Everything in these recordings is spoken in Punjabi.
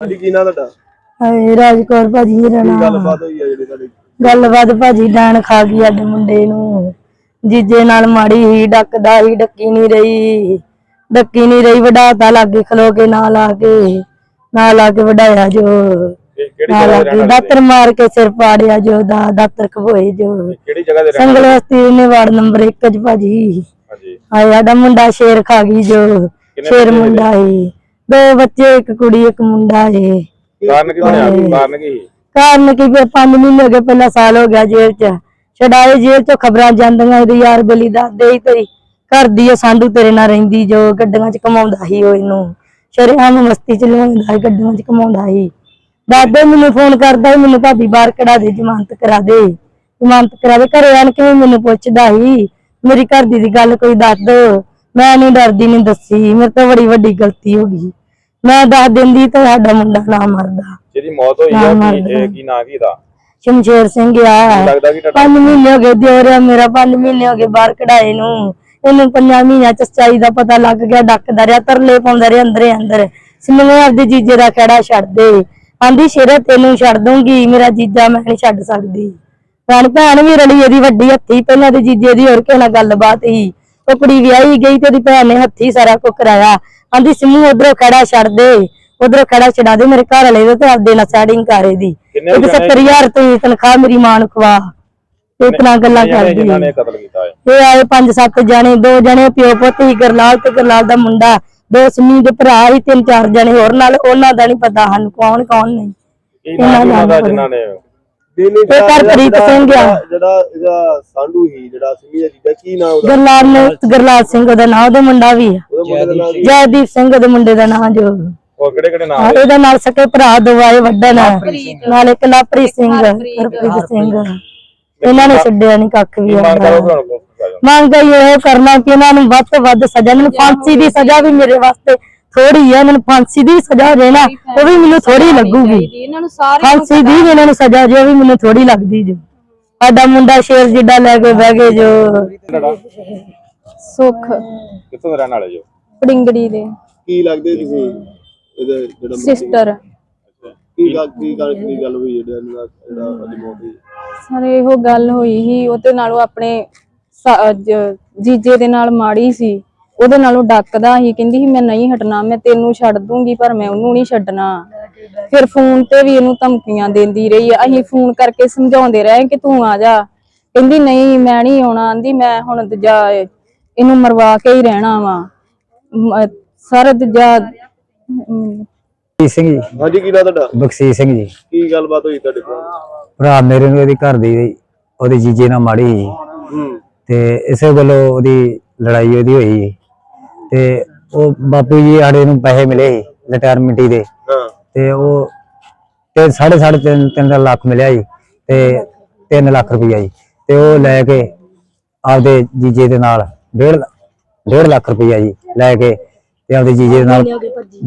ਹਾਂਜੀ ਕੀ ਨਾਂ ਤੁਹਾਡਾ? ਹਾਏ ਰਾਜਕੌਰ ਭਾਜੀ ਮੇਰਾ ਕੀ ਨਾਮ। ਗੱਲਬਾਤ ਹੋਈ ਆ ਜਿਹੜੀ ਤੁਹਾਡੀ? ਗੱਲਬਾਤ ਭਾਜੀ ਡਾਣ ਖਾ ਗਈ ਸਾਡੇ ਮੁੰਡੇ ਨੂੰ। ਜੀਜੇ ਨਾਲ ਮਾੜੀ ਹੀ ਡੱਕਦਾ ਹੀ ਡੱਕੀ ਨਹੀਂ ਰਹੀ। ਡੱਕੀ ਨਹੀਂ ਰਹੀ ਵਡਾਤਾ ਲਾਗੇ ਖਲੋ ਕੇ ਨਾਲ ਆ ਕੇ ਨਾਲ ਆ ਕੇ ਵਡਾਇਆ ਜੋ। ਇਹ ਕਿਹੜੀ ਨਾਲ ਜਗ੍ਹਾ ਆ ਦੇ ਕੇ ਰਹਿਣ ਵਾਲੇ ਦਾਤਰ ਮਾਰ ਕੇ ਸਿਰ ਪਾੜਿਆ ਜੋ ਦਾ ਦਾਤਰ ਖਵੋਏ ਜੋ। ਕਿਹੜੀ ਜਗ੍ਹਾ ਦੇ ਰਹਿਣ ਸੰਗਲ ਵਾਲੇ ਵਸਤੀ ਨੇ ਵਾਰਡ ਨੰਬਰ 1 ਚ ਭਾਜੀ। ਹਾਂਜੀ। ਹਾਏ ਸਾਡਾ ਮੁੰਡਾ ਸ਼ੇਰ ਖਾ ਗਈ ਜੋ। ਸ਼ੇਰ ਮੁੰਡਾ ਏ ਦੋ ਬੱਚੇ ਇੱਕ ਕੁੜੀ ਇੱਕ ਮੁੰਡਾ ਏ ਕਾਰਨ ਕੀ ਬਣਿਆ? ਕਾਰਨ ਕੀ? ਕਾਰਨ ਕੀ ਫਿਰ 5 ਮਹੀਨੇ ਹੋ ਗਏ ਪਹਿਲਾ ਸਾਲ ਹੋ ਗਿਆ ਜੇਲ੍ਹ ਚ। ਛਡਾਏ ਜੇਲ੍ਹ ਚੋਂ ਖਬਰਾਂ ਜਾਂਦੀਆਂ ਇਹਦੇ ਯਾਰ ਬਲੀ ਦਾ ਹੀ ਤੇਰੀ। ਘਰ ਦੀ ਸਾਂਢੂ ਤੇਰੇ ਨਾਲ ਰਹਿੰਦੀ ਜੋ ਗੱਡੀਆਂ ਚ ਕਮਾਉਂਦਾ ਸੀ ਉਹ ਇਹਨੂੰ। ਸ਼ਰੇਆਮ ਮਸਤੀ ਚ ਲਿਆਉਂਦਾ ਸੀ ਗੱਡੀਆਂ ਚ ਕਮਾਉਂਦਾ ਸੀ। ਦਾਦੇ ਮੈਨੂੰ ਫੋਨ ਕਰਦਾ ਸੀ ਮੈਨੂੰ ਭਾਬੀ ਬਾਹਰ ਕਢਾ ਦੇ ਜ਼ਮਾਨਤ ਕਰਾ ਦੇ। ਜ਼ਮਾਨਤ ਕਰਾ ਦੇ ਘਰੇ ਆਣ ਕੇ ਮੈਨੂੰ ਪੁੱਛਦਾ ਸੀ ਮੇਰੀ ਘਰ ਦੀ ਦੀ ਗੱਲ ਕੋਈ ਦੱਸ ਦੋ। ਮੈਂ ਨਹੀਂ ਡਰਦੀ ਨਹੀਂ ਦੱਸੀ ਮੇਰੇ ਤੋਂ ਬੜੀ ਵੱਡੀ ਗਲਤੀ ਹੋ ਗਈ। ਮੈਂ ਦੱਸ ਦਿੰਦੀ ਤਾਂ ਸਾਡਾ ਮੁੰਡਾ ਨਾ ਮਰਦਾ। ਜਿਹਦੀ ਮੌਤ ਹੋਈ ਆ ਕੀ ਇਹ ਕੀ ਨਾਂ ਕੀ ਦਾ? ਸ਼ਮਸ਼ੇਰ ਸਿੰਘ ਆ। ਲੱਗਦਾ ਕਿ ਤੁਹਾਡਾ ਪੰਜ ਮਹੀਨੇ ਹੋ ਗਏ ਦਿਓਰਿਆ ਮੇਰਾ ਪੰਜ ਮਹੀਨੇ ਹੋ ਗਏ ਬਾਹਰ ਕਢਾਏ ਨੂੰ। ਇਹਨੂੰ ਪੰਜਾਂ ਮਹੀਨਿਆਂ ਚ ਸਚਾਈ ਦਾ ਪਤਾ ਲੱਗ ਗਿਆ ਡੱਕਦਾ ਰਿਹਾ ਤਰਲੇ ਪਾਉਂਦਾ ਰਿਹਾ ਅੰਦਰੇ ਅੰਦਰ। ਸਿੰਮੇ ਆਪਦੇ ਜੀਜੇ ਦਾ ਖੜਾ ਛੱਡ ਦੇ। ਆਂਦੀ ਸ਼ੇਰਾ ਤੈਨੂੰ ਛੱਡ ਦੂੰਗੀ ਮੇਰਾ ਜੀਜਾ ਮੈਂ ਨਹੀਂ ਛੱਡ ਸਕਦੀ। ਭੈਣ ਭੈਣ ਵੀ ਰਲੀ ਇਹਦੀ ਵੱਡੀ ਹੱਥੀ ਪਹਿਲਾਂ ਤੇ ਜੀਜੇ ਦੀ ਹੋਰ ਕਿਸੇ ਨਾਲ ਗੱਲਬਾਤ ਸੀ। ਉਹ ਕੁੜੀ ਵਿਆਹੀ ਗਈ ਤੇ ਉਹਦੀ ਭੈਣ ਨੇ ਹੱਥੀ ਸਾਰਾ ਕੁਝ ਕਰਾਇਆ। ਆਂਦੀ ਸਿੰਮੂ ਉਧਰੋਂ ਖੜਾ ਛੱਡ ਦੇ। ਉਧਰੋਂ ਖੜਾ ਛਡਾ ਦੇ ਮੇਰੇ ਘਰ ਵਾਲੇ ਦਾ ਤੇ ਆਪਦੇ ਨਾਲ ਸੈਟਿੰਗ ਕਰ ਇਹਦੀ। ਕਿੰਨੇ ਇਹ ਜਣੇ 70000 ਤੋਂ ਤਨਖਾਹ ਮੇਰੀ ਮਾਂ ਨੂੰ ਖਵਾ। ਤੇ ਇਤਨਾ ਗੱਲਾਂ ਕਰਦੀ ਜਿਨ੍ਹਾਂ ਨੇ ਕਤਲ ਕੀਤਾ ਹੈ ਇਹ ਆਏ ਪੰਜ ਸੱਤ ਜਣੇ ਦੋ ਜਣੇ ਪਿਓ ਪੁੱਤ ਹੀ ਗਰਲਾਲ ਤੇ ਗਰਲਾਲ ਦਾ ਮੁੰਡਾ ਦੋ ਸਿੰਮੀ ਦੇ ਭਰਾ ਹੀ ਤਿੰਨ ਚਾਰ ਜਣੇ ਹੋਰ ਨਾਲ ਉਹਨਾਂ ਦਾ ਨਹੀਂ ਪਤਾ ਸਾਨੂੰ ਕੌਣ ਕੌਣ ਨਹੀਂ। ਕੀ ਉਹਨਾਂ ਦਾ ਜਿਨ੍ਹਾਂ ਨੇ ਇਹ ਕਰਪ੍ਰੀਤ ਸਿੰਘ ਆ। ਜਿਹੜਾ ਇਹਦਾ ਸਾਂਢੂ ਹੀ ਜਿਹੜਾ ਸਿੰਘ ਦਾ ਜੀਦਾ ਕੀ ਨਾਂ ਉਹਦਾ? ਗਰਲਾਲ ਨੇ ਗਰਲਾਲ ਸਿੰਘ। ਉਹਦਾ ਨਾਂ ਉਹਦੇ ਮੁੰਡਾ ਵੀ ਆ। ਉਹਦਾ ਮੁੰਡੇ ਦਾ ਨਾਂ ਕੀ? ਜੈਦੀਪ ਸਿੰਘ ਉਹਦੇ ਮੁੰਡੇ ਦਾ ਨਾਂ ਜੋ। ਉਹ ਕਿਹੜੇ ਕਿਹੜੇ ਨਾਂ ਹਾਂ, ਇਹਦੇ ਨਾਲ ਸਕੇ ਭਰਾ ਦੋ ਆਏ ਵੱਡਣ ਨਾਲ ਇੱਕ ਲਾਪਰੀ ਸਿੰਘ ਹਰਪ੍ਰੀਤ ਸਿੰਘ ਇਹਨਾਂ ਨੇ ਛੱਡਿਆ ਨਹੀਂ ਕੱਖ ਵੀ ਮੰਗ ਮੰਗ ਇਹ ਕਰਨਾ ਕਿ ਇਹਨਾਂ ਨੂੰ ਵੱਧ ਤੋਂ ਵੱਧ ਸਜ਼ਾ ਮੈਨੂੰ ਫਾਂਸੀ ਦੀ ਸਜ਼ਾ ਵੀ ਮੇਰੇ ਵਾਸਤੇ ਥੋੜੀ ਹੈ ਇਹਨਾਂ ਨੂੰ ਫਾਂਸੀ ਦੀ ਸਜ਼ਾ ਦੇਣਾ ਉਹ ਵੀ ਮੈਨੂੰ ਥੋੜੀ ਲੱਗੂਗੀ। ਇਹਨਾਂ ਨੂੰ ਸਾਰੇ ਫਾਂਸੀ ਦੀ ਵੀ ਇਹਨਾਂ ਨੂੰ ਸਜ਼ਾ ਜੋ ਵੀ ਮੈਨੂੰ ਥੋੜੀ ਲੱਗਦੀ ਜੋ। ਸਾਡਾ ਮੁੰਡਾ ਸ਼ੇਰ ਜਿੱਡਾ ਲੈ ਕੇ ਬਹਿ ਗਏ ਜੋ। ਸੁੱਖ। ਕਿੱਥੋਂ ਦੇ ਰਹਿਣ ਵਾਲੇ ਜੋ ਪੜਿੰਗੜੀ ਦੇ। ਕੀ ਲੱਗਦੇ ਤੁਸੀਂ? ਇਹਦਾ ਜਿਹੜਾ ਸਿਸਟਰ ਕੀ ਗੱਲ ਕੀ ਗੱਲ ਕੀ ਗੱਲ ਹੋਈ ਜਿਹੜਾ ਇਹਨਾਂ ਦਾ ਜਿਹੜਾ ਅੱਜ ਮੌਤ ਹੋਈ? ਸਾਰੇ ਇਹੋ ਗੱਲ ਹੋਈ ਸੀ ਉਹਦੇ ਨਾਲੋਂ ਆਪਣੇ ਜੀਜੇ ਦੇ ਨਾਲ ਮਾੜੀ ਸੀ। ਉਹਦੇ ਨਾਲੋਂ ਡੱਕਦਾ ਸੀ ਕਹਿੰਦੀ ਸੀ ਮੈਂ ਨਹੀਂ ਹਟਣਾ ਮੈਂ ਤੈਨੂੰ ਛੱਡ ਦੂੰਗੀ ਪਰ ਮੈਂ ਉਹਨੂੰ ਨਹੀਂ ਛੱਡਣਾ। ਫਿਰ ਫੋਨ ਤੇ ਵੀ ਇਹਨੂੰ ਧਮਕੀਆਂ ਦਿੰਦੀ ਰਹੀ ਆ। ਅਸੀਂ ਫੋਨ ਕਰਕੇ ਸਮਝਾਉਂਦੇ ਰਹੇ ਕਿ ਤੂੰ ਆ ਜਾ। ਕਹਿੰਦੀ ਨਹੀਂ ਮੈਂ ਨਹੀਂ ਆਉਣਾ। ਆਂਦੀ ਮੈਂ ਹੁਣ ਦੂਜਾ ਇਹਨੂੰ ਮਰਵਾ ਕੇ ਹੀ ਰਹਿਣਾ ਵਾ। ਸਰ ਦੂਜਾ ਬਖਸ਼ੀਸ਼ ਸਿੰਘ ਜੀ। ਹਾਂਜੀ ਕੀ ਨਾਂ ਤੁਹਾਡਾ? ਬਖਸ਼ੀਸ਼ ਸਿੰਘ ਜੀ। ਕੀ ਗੱਲਬਾਤ ਹੋਈ ਤੁਹਾਡੇ ਕੋਲ? ਭਰਾ ਮੇਰੇ ਨੂੰ ਉਹਦੀ ਘਰ ਦੀ ਉਹਦੇ ਜੀਜੇ ਨਾਲ ਮਾੜੀ ਤੇ ਇਸੇ ਗੱਲੋਂ ਉਹਦੀ ਲੜਾਈ ਉਹਦੀ ਹੋਈ। ਤੇ ਉਹ ਬਾਪੂ ਜੀ ਸਾਡੇ ਨੂੰ ਪੈਸੇ ਮਿਲੇ ਸੀ ਰਿਟਾਇਰਮੈਂਟ ਦੇ। ਹਾਂ। ਤੇ ਉਹ ਤੇ ਸਾਢੇ ਸਾਢੇ ਤਿੰਨ ਤਿੰਨ ਲੱਖ ਮਿਲਿਆ ਜੀ ਤੇ 3 ਲੱਖ ਰੁਪਈਆ ਜੀ। ਤੇ ਉਹ ਲੈ ਕੇ ਆਪਦੇ ਜੀਜੇ ਦੇ ਨਾਲ ਡੇਢ ਡੇਢ ਲੱਖ ਰੁਪਈਆ ਜੀ ਲੈ ਕੇ ਤੇ ਆਪਦੇ ਜੀਜੇ ਦੇ ਨਾਲ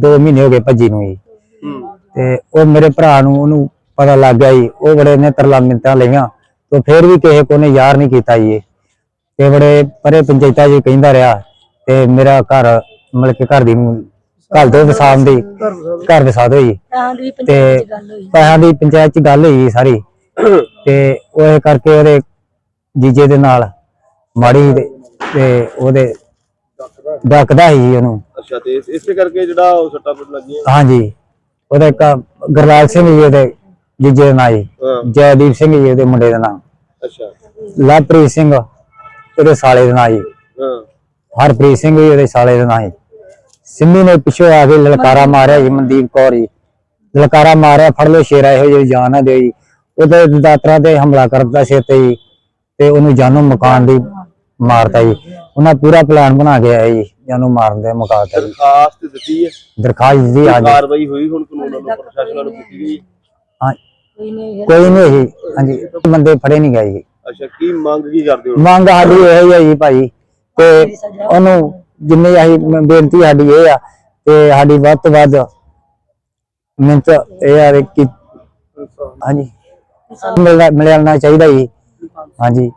2 ਮਹੀਨੇ ਹੋ ਗਏ ਭੱਜੀ ਨੂੰ। ਜੀ। ਹੂੰ। ਤੇ ਉਹ ਮੇਰੇ ਭਰਾ ਨੂੰ ਉਹਨੂੰ ਪਤਾ ਲੱਗ ਗਿਆ ਜੀ ਉਹ ਬੜੇ ਨੇ ਤਰਲਾ ਮਿੰਤਾਂ ਲਈਆਂ ਤੇ ਫਿਰ ਵੀ ਕਿਸੇ ਕੋ ਨੇ ਯਾਰ ਨਹੀਂ ਕੀਤਾ ਜੀ ਇਹ। ਤੇ ਬੜੇ ਪਰੇ ਪੰਚਾਇਤਾਂ ਜੀ ਕਹਿੰਦਾ ਰਿਹਾ ਤੇ ਮੇਰਾ ਘਰ ਮਤਲਬ ਕਿ ਘਰ ਦੀ ਘਰ ਦੋ ਵਸਾਮ ਦੀ ਘਰ ਵਸਾ ਦੋ ਜੀ ਤੇ ਪੈਸਿਆਂ ਦੀ ਪੰਚਾਇਤ ਚ ਗੱਲ ਹੋਈ ਸਾਰੀ। ਤੇ ਉਹ ਇਹ ਕਰਕੇ ਉਹਦੇ ਜੀਜੇ ਦੇ ਨਾਲ ਮਾੜੀ ਤੇ- ਉਹਦੇ ਡੱਕਦਾ ਸੀ ਜੀ ਉਹਨੂੰ। ਅੱਛਾ ਤੇ ਇਸ- ਕਰਕੇ ਜਿਹੜਾ ਉਹ ਸੱਟਾਂ ਫੁੱਟ ਲੱਗੀਆਂ। ਹਾਂਜੀ। ਉਹਦਾ ਇੱਕ ਗੁਰਲਾਲ ਸਿੰਘ ਜੀ ਉਹਦੇ ਜੀਜੇ ਦਾ ਨਾਂ ਜੀ। ਹਾਂ। ਜੈਦੀਪ ਸਿੰਘ ਜੀ ਉਹਦੇ ਮੁੰਡੇ ਦਾ ਨਾਮ ਅੱਛਾ। ਲਵਪ੍ਰੀਤ ਸਿੰਘ ਉਹਦੇ ਸਾਲੇ ਦਾ ਨਾਂ ਜੀ। ਹਾਂ। ਹਰਪ੍ਰੀਤ ਸਿੰਘ ਜੀ ਉਹਦੇ ਸਾਲੇ ਦਾ ਨਾਂ ਜੀ ਸਿੰਮੀ ਨੇ ਪਿੱਛੋਂ ਆ ਕੇ ਲਲਕਾਰਾ ਮਾਰਿਆ ਜੀ ਮਨਦੀਪ ਕੌਰ ਜੀ। ਲਲਕਾਰਾ ਮਾਰਿਆ ਫੜ ਲੋ ਸ਼ੇਰਾ ਇਹੋ ਜਿਹੀ ਜਾਨ ਨਾ ਜੀ। ਉਹਦੇ ਦਾਤਰਾ ਤੇ ਹਮਲਾ ਕਰਦਾ ਸਿਰ ਤੇ ਜੀ ਤੇ ਉਹਨੂੰ ਜਾਨੋਂ ਮਕਾਨ ਦੀ ਮਾਰਤਾ ਜੀ। ਉਹਨਾਂ ਪੂਰਾ ਪਲਾਨ ਬਣਾ ਕੇ ਆਏ ਜੀ ਜਾਨੋਂ ਮਾਰਨ ਦੇ ਮੁਕਾਬਲੇ ਜੀ। ਦਰਖਾਸਤ ਦਿੱਤੀ ਹੈ। ਦਰਖਾਸਤ ਜੀ ਅੱਜ ਕਾਰਵਾਈ ਹੋਈ ਹੁਣ ਕਾਨੂੰਨ ਵੱਲੋਂ ਪ੍ਰਸ਼ਾਸਨ ਵੱਲੋਂ ਕੀਤੀ ਗਈ ਹਾਂ ਕੋਈ ਨਹੀਂ ਜੀ ਹਾਂਜੀ ਬੰਦੇ ਫੜੇ ਨਹੀਂ ਗਏ ਜੀ। ਅੱਛਾ ਕੀ ਮੰਗ ਕੀ ਕਰਦੇ ਹੋ? ਮੰਗ ਸਾਡੀ ਇਹ ਹੀ ਹੈ ਜੀ ਭਾਈ ਤੇ ਉਹਨੂੰ ਜਿੰਨੀ ਅਸੀਂ ਬੇਨਤੀ ਸਾਡੀ ਇਹ ਆ ਤੇ ਸਾਡੀ ਵੱਧ ਤੋਂ ਵੱਧ ਮਿਹਨਤ ਇਹ ਆ ਕਿ ਹਾਂਜੀ। ਮਿਲਣਾ ਮਿਲਣਾ ਚਾਹੀਦਾ ਜੀ। ਹਾਂਜੀ।